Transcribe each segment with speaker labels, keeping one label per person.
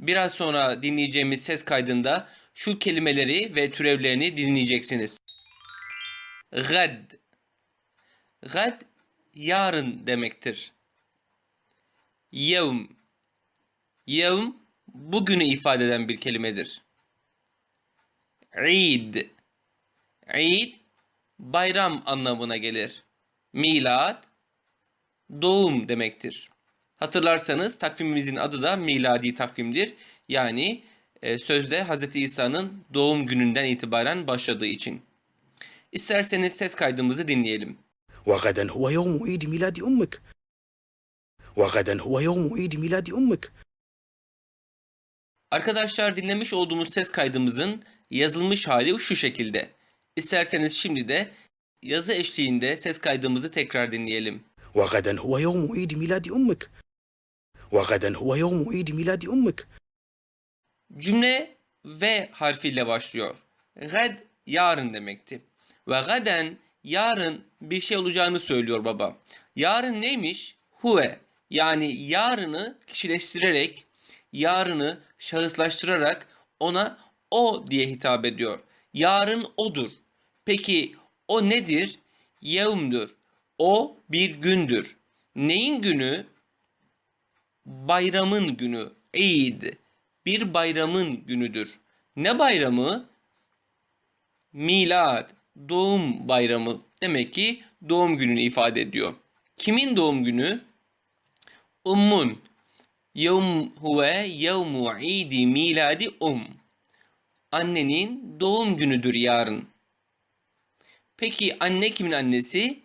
Speaker 1: Biraz sonra dinleyeceğimiz ses kaydında şu kelimeleri ve türevlerini dinleyeceksiniz. Gad. Gad yarın demektir. Yevm. Yevm bugünü ifade eden bir kelimedir. İd. İd bayram anlamına gelir. Milad doğum demektir. Hatırlarsanız takvimimizin adı da miladi takvimdir. Yani e, sözde Hz. İsa'nın doğum gününden itibaren başladığı için. İsterseniz ses kaydımızı dinleyelim.
Speaker 2: وغدا هو يوم عيد ميلاد أمك وغدا هو يوم عيد ميلاد أمك
Speaker 1: Arkadaşlar dinlemiş olduğumuz ses kaydımızın yazılmış hali şu şekilde. İsterseniz şimdi de yazı eşliğinde ses kaydımızı tekrar dinleyelim.
Speaker 2: وغدا هو يوم عيد ميلاد أمك وغدا هو يوم عيد ميلاد أمك
Speaker 1: Cümle V harfiyle başlıyor. Gad yarın demekti. Ve gaden yarın bir şey olacağını söylüyor baba. Yarın neymiş? Huve. Yani yarını kişileştirerek, yarını şahıslaştırarak ona o diye hitap ediyor. Yarın odur. Peki o nedir? Yevmdür. O bir gündür. Neyin günü? Bayramın günü. Eid. Bir bayramın günüdür. Ne bayramı? Milad, doğum bayramı. Demek ki doğum gününü ifade ediyor. Kimin doğum günü? Ummun. Yevm huve yevmu idi miladi um. Annenin doğum günüdür yarın. Peki anne kimin annesi?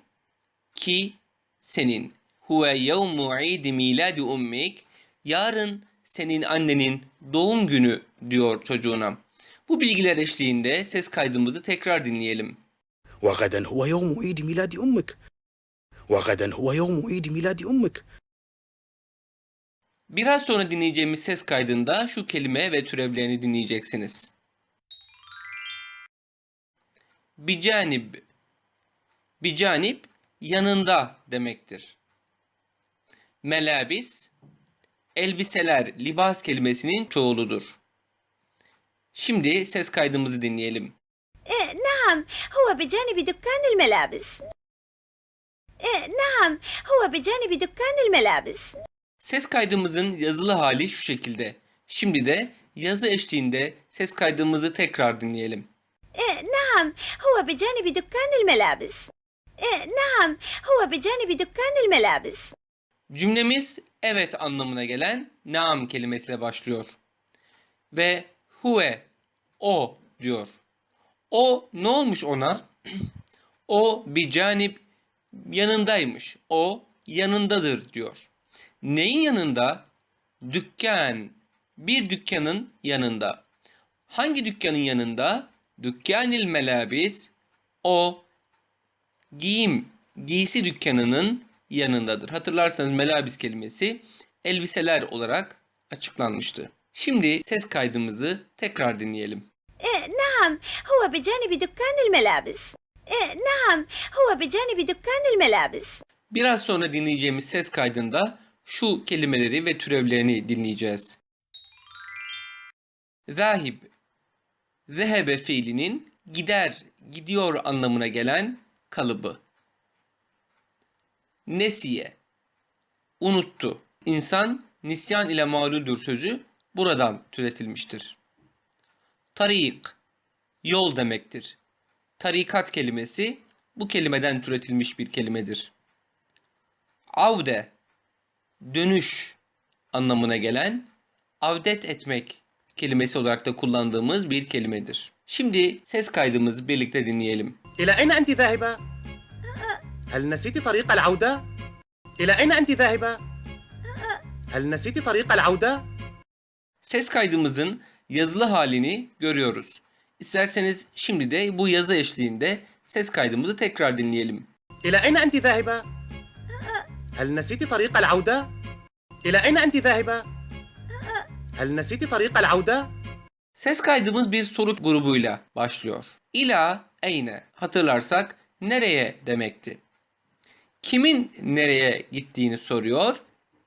Speaker 1: Ki senin Huve yevmu idi miladi ummik. Yarın senin annenin doğum günü diyor çocuğuna. Bu bilgiler eşliğinde ses kaydımızı tekrar dinleyelim.
Speaker 2: وغدا هو يوم عيد ميلاد أمك وغدا هو يوم عيد ميلاد أمك
Speaker 1: Biraz sonra dinleyeceğimiz ses kaydında şu kelime ve türevlerini dinleyeceksiniz. Bicanib Bicanib yanında demektir. melabis elbiseler libas kelimesinin çoğuludur. Şimdi ses kaydımızı dinleyelim.
Speaker 3: E, naam, huve bicanibi dükkanil melabis. E, naam, huve bicanibi dükkanil melabis.
Speaker 1: Ses kaydımızın yazılı hali şu şekilde. Şimdi de yazı eşliğinde ses kaydımızı tekrar dinleyelim.
Speaker 3: E, naam, huve bicanibi dükkanil melabis. E, naam, huve bicanibi dükkanil melabis.
Speaker 1: Cümlemiz evet anlamına gelen naam kelimesiyle başlıyor. Ve huve o diyor. O ne olmuş ona? o bir canip yanındaymış. O yanındadır diyor. Neyin yanında? Dükkan. Bir dükkanın yanında. Hangi dükkanın yanında? Dükkanil melabis. O giyim, giysi dükkanının yanındadır. Hatırlarsanız melabis kelimesi elbiseler olarak açıklanmıştı. Şimdi ses kaydımızı tekrar dinleyelim.
Speaker 3: إيه نعم هو بجانب دكان الملابس إيه نعم هو بجانب دكان الملابس
Speaker 1: Biraz sonra dinleyeceğimiz ses kaydında şu kelimeleri ve türevlerini dinleyeceğiz. Zahib Zehebe fiilinin gider, gidiyor anlamına gelen kalıbı. nesiye unuttu. İnsan nisyan ile mağluldür sözü buradan türetilmiştir. Tarik yol demektir. Tarikat kelimesi bu kelimeden türetilmiş bir kelimedir. Avde dönüş anlamına gelen avdet etmek kelimesi olarak da kullandığımız bir kelimedir. Şimdi ses kaydımızı birlikte dinleyelim.
Speaker 4: İlâ eyne enti zâhibe? هل نسيت طريق العودة؟ إلى أين أنت ذاهبة؟ هل نسيت طريق العودة؟
Speaker 1: Ses kaydımızın yazılı halini görüyoruz. İsterseniz şimdi de bu yazı eşliğinde ses kaydımızı tekrar dinleyelim.
Speaker 4: إلى أين أنت ذاهبة؟ هل نسيت طريق العودة؟ إلى أين أنت ذاهبة؟ هل نسيت طريق العودة؟
Speaker 1: Ses kaydımız bir soru grubuyla başlıyor. İla eyne hatırlarsak nereye demekti. Kimin nereye gittiğini soruyor.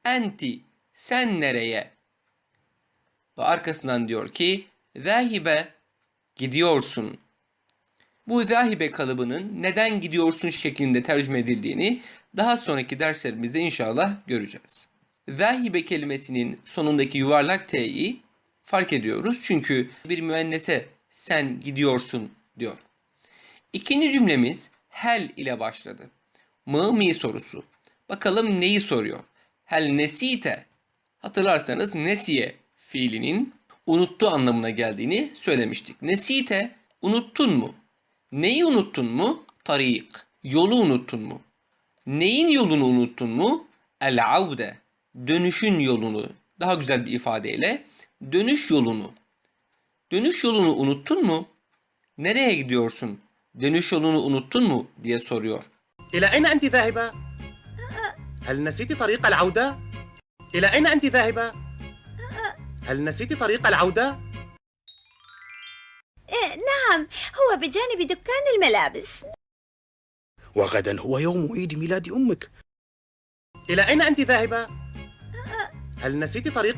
Speaker 1: Enti sen nereye? Ve arkasından diyor ki zahibe gidiyorsun. Bu zahibe kalıbının neden gidiyorsun şeklinde tercüme edildiğini daha sonraki derslerimizde inşallah göreceğiz. Zahibe kelimesinin sonundaki yuvarlak t'yi fark ediyoruz. Çünkü bir müennese sen gidiyorsun diyor. İkinci cümlemiz hel ile başladı. Mı mi sorusu. Bakalım neyi soruyor? Hel nesite. Hatırlarsanız nesiye fiilinin unuttu anlamına geldiğini söylemiştik. Nesite unuttun mu? Neyi unuttun mu? Tarik. Yolu unuttun mu? Neyin yolunu unuttun mu? El avde. Dönüşün yolunu. Daha güzel bir ifadeyle dönüş yolunu. Dönüş yolunu unuttun mu? Nereye gidiyorsun? Dönüş yolunu unuttun mu diye soruyor.
Speaker 4: إلى أين أنت ذاهبة؟ هل نسيت طريق العودة؟ إلى أين أنت ذاهبة؟ هل نسيت طريق العودة؟
Speaker 3: إيه نعم هو بجانب دكان الملابس
Speaker 2: وغدا هو يوم عيد ميلاد أمك
Speaker 4: إلى أين أنت ذاهبة؟ هل نسيت طريق